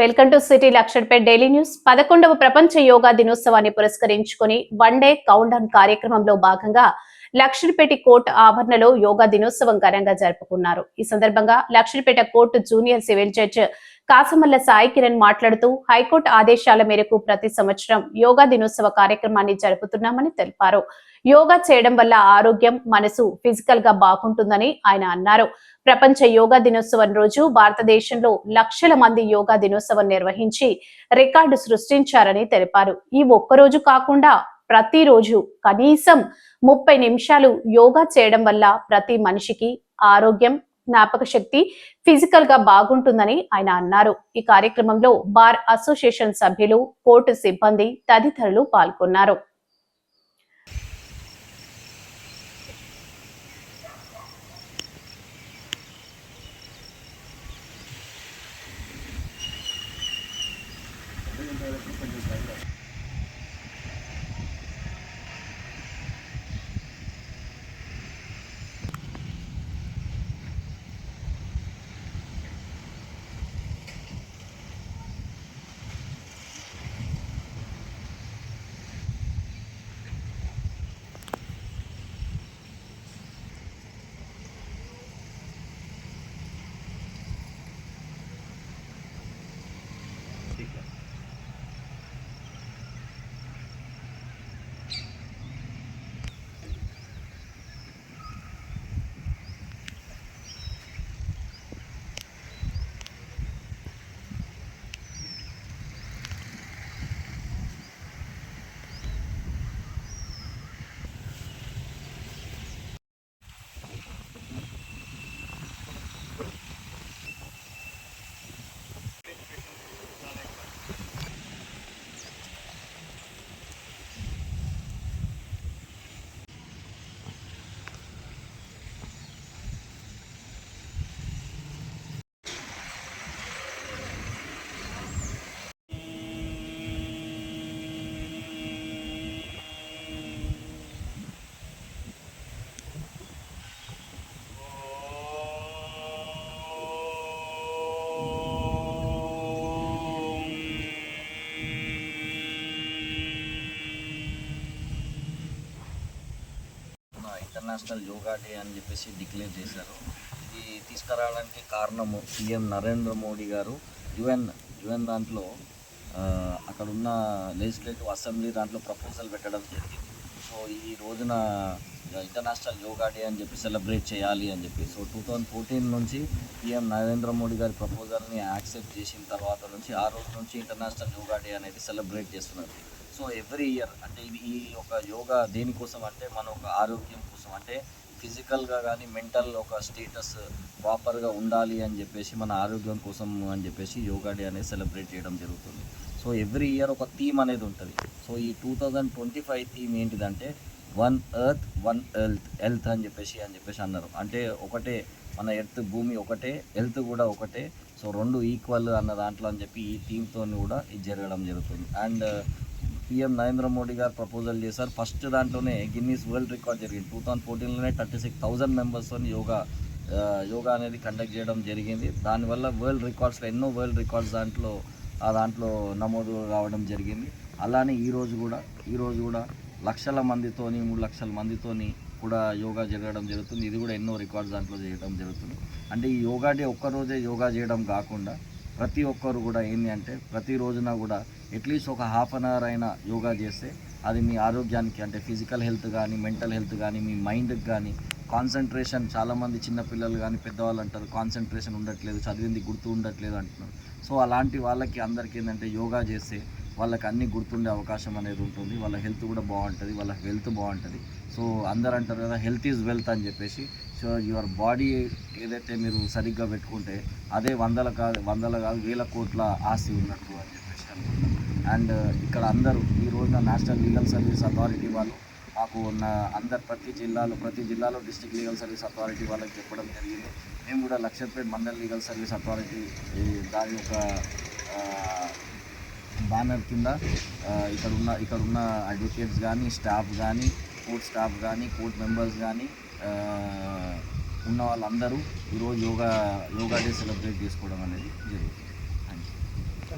Welcome to city Luxettipet daily news. పదకొండవ ప్రపంచ యోగా దినోత్సవాన్ని పురస్కరించుకుని వన్ డే కౌంట్ డౌన్ కార్యక్రమంలో భాగంగా లక్షడ్పేట కోర్టు ఆవరణలో యోగా దినోత్సవం ఘనంగా జరుపుకున్నారు. ఈ సందర్భంగా Luxettipet court junior civil judge Kasamalla Sai Kiran మాట్లాడుతూ హైకోర్టు ఆదేశాల మేరకు ప్రతి సంవత్సరం యోగా దినోత్సవ కార్యక్రమాన్ని జరుపుతున్నామని తెలిపారు. యోగా చేయడం వల్ల ఆరోగ్యం మనసు ఫిజికల్గా బాగుంటుందని ఆయన అన్నారు. ప్రపంచ యోగా దినోత్సవం రోజు భారతదేశంలో లక్షల మంది యోగా దినోత్సవం నిర్వహించి రికార్డు సృష్టించారని తెలిపారు. ఈ ఒక్కరోజు కాకుండా ప్రతిరోజు కనీసం ముప్పై నిమిషాలు యోగా చేయడం వల్ల ప్రతి మనిషికి ఆరోగ్యం జ్ఞాపక శక్తి ఫిజికల్గా బాగుంటుందని ఆయన అన్నారు. ఈ కార్యక్రమంలో బార్ అసోసియేషన్ సభ్యులు కోర్టు సిబ్బంది తదితరులు పాల్గొన్నారు. ఇంటర్నేషనల్ యోగా డే అని చెప్పేసి డిక్లేర్ చేశారు. ఇది తీసుకురావడానికి కారణము సీఎం నరేంద్ర మోడీ గారు. యుఎన్ యుఎన్ దాంట్లో అక్కడ ఉన్న లెజిస్లేటివ్ అసెంబ్లీ దాంట్లో ప్రపోజల్ పెట్టడం జరిగింది. సో ఈ రోజున ఇంటర్నేషనల్ యోగా డే అని చెప్పి సెలబ్రేట్ చేయాలి అని చెప్పి. సో టూ థౌజండ్ ఫోర్టీన్ నుంచి పిఎం నరేంద్ర మోడీ గారి ప్రపోజల్ని యాక్సెప్ట్ చేసిన తర్వాత నుంచి ఆ రోజు నుంచి ఇంటర్నేషనల్ యోగా డే అనేది సెలబ్రేట్ చేస్తున్నారు. సో ఎవ్రీ ఇయర్ అంటే ఇది ఈ ఒక యోగా దేనికోసం అంటే మన ఒక ఆరోగ్యం కోసం అంటే ఫిజికల్గా కానీ మెంటల్ ఒక స్టేటస్ ప్రాపర్గా ఉండాలి అని చెప్పేసి మన ఆరోగ్యం కోసం అని చెప్పేసి యోగా డే అనేది సెలబ్రేట్ చేయడం జరుగుతుంది. సో ఎవ్రీ ఇయర్ ఒక థీమ్ అనేది ఉంటుంది. సో ఈ two thousand twenty five theme ఏంటిదంటే one earth one health health అని చెప్పేసి అని చెప్పేసి అన్నారు. అంటే ఒకటే మన ఎర్త్ భూమి ఒకటే హెల్త్ కూడా ఒకటే. సో రెండు ఈక్వల్ అన్న దాంట్లో అని చెప్పి ఈ థీమ్తో కూడా ఇది జరగడం జరుగుతుంది. అండ్ పిఎం నరేంద్ర మోడీ గారు ప్రపోజల్ చేశారు. ఫస్ట్ దాంట్లోనే గిన్నీస్ వరల్డ్ రికార్డ్ జరిగింది. టూ థౌజండ్ ఫోర్టీన్లోనే థర్టీ సిక్స్ థౌజండ్ మెంబర్స్తో యోగా యోగా అనేది కండక్ట్ చేయడం జరిగింది. దానివల్ల వరల్డ్ రికార్డ్స్లో ఎన్నో వరల్డ్ రికార్డ్స్ దాంట్లో ఆ దాంట్లో నమోదు రావడం జరిగింది. అలానే ఈరోజు కూడా ఈరోజు కూడా లక్షల మందితోని మూడు లక్షల మందితోని కూడా యోగా జరగడం జరుగుతుంది. ఇది కూడా ఎన్నో రికార్డ్స్ దాంట్లో చేయడం జరుగుతుంది. అంటే ఈ యోగా డే ఒక్కరోజే యోగా చేయడం కాకుండా ప్రతి ఒక్కరు కూడా ఏంటి అంటే ప్రతి రోజున కూడా అట్లీస్ట్ ఒక హాఫ్ అన్ అవర్ అయినా యోగా చేస్తే అది మీ ఆరోగ్యానికి అంటే ఫిజికల్ హెల్త్ కానీ మెంటల్ హెల్త్ కానీ మీ మైండ్కి కానీ కాన్సన్ట్రేషన్ చాలామంది చిన్నపిల్లలు కానీ పెద్దవాళ్ళు అంటారు కాన్సన్ట్రేషన్ ఉండట్లేదు చదివింది గుర్తు ఉండట్లేదు అంటున్నారు. సో అలాంటి వాళ్ళకి అందరికీ ఏంటంటే యోగా చేస్తే వాళ్ళకి అన్నీ గుర్తుండే అవకాశం అనేది ఉంటుంది. వాళ్ళ హెల్త్ కూడా బాగుంటుంది. వాళ్ళ హెల్త్ బాగుంటుంది. సో అందరు అంటారు కదా హెల్త్ ఈజ్ వెల్త్ అని చెప్పేసి. సో యువర్ బాడీ ఏదైతే మీరు సరిగ్గా పెట్టుకుంటే అదే వందల కాదు వందల కాదు వేల కోట్ల ఆస్తి ఉన్నట్టు అని చెప్పేసి అనుకుంటాం అండ్ ఇక్కడ అందరూ ఈ రోజున నేషనల్ లీగల్ సర్వీస్ అథారిటీ వాళ్ళు మాకు ఉన్న అందరు ప్రతి జిల్లాలో ప్రతి జిల్లాలో డిస్ట్రిక్ట్ లీగల్ సర్వీస్ అథారిటీ వాళ్ళకి చెప్పడం జరిగింది. మేము కూడా Luxettipet mandal legal service authority దాని యొక్క బ్యానర్ కింద ఇక్కడ ఉన్న ఇక్కడ ఉన్న అడ్వకేట్స్ కానీ స్టాఫ్ కానీ కోర్ట్ స్టాఫ్ కానీ కోర్ట్ మెంబర్స్ కానీ ఉన్న వాళ్ళందరూ ఈరోజు యోగా యోగా డే సెలబ్రేట్ చేసుకోవడం అనేది జరుగుతుంది.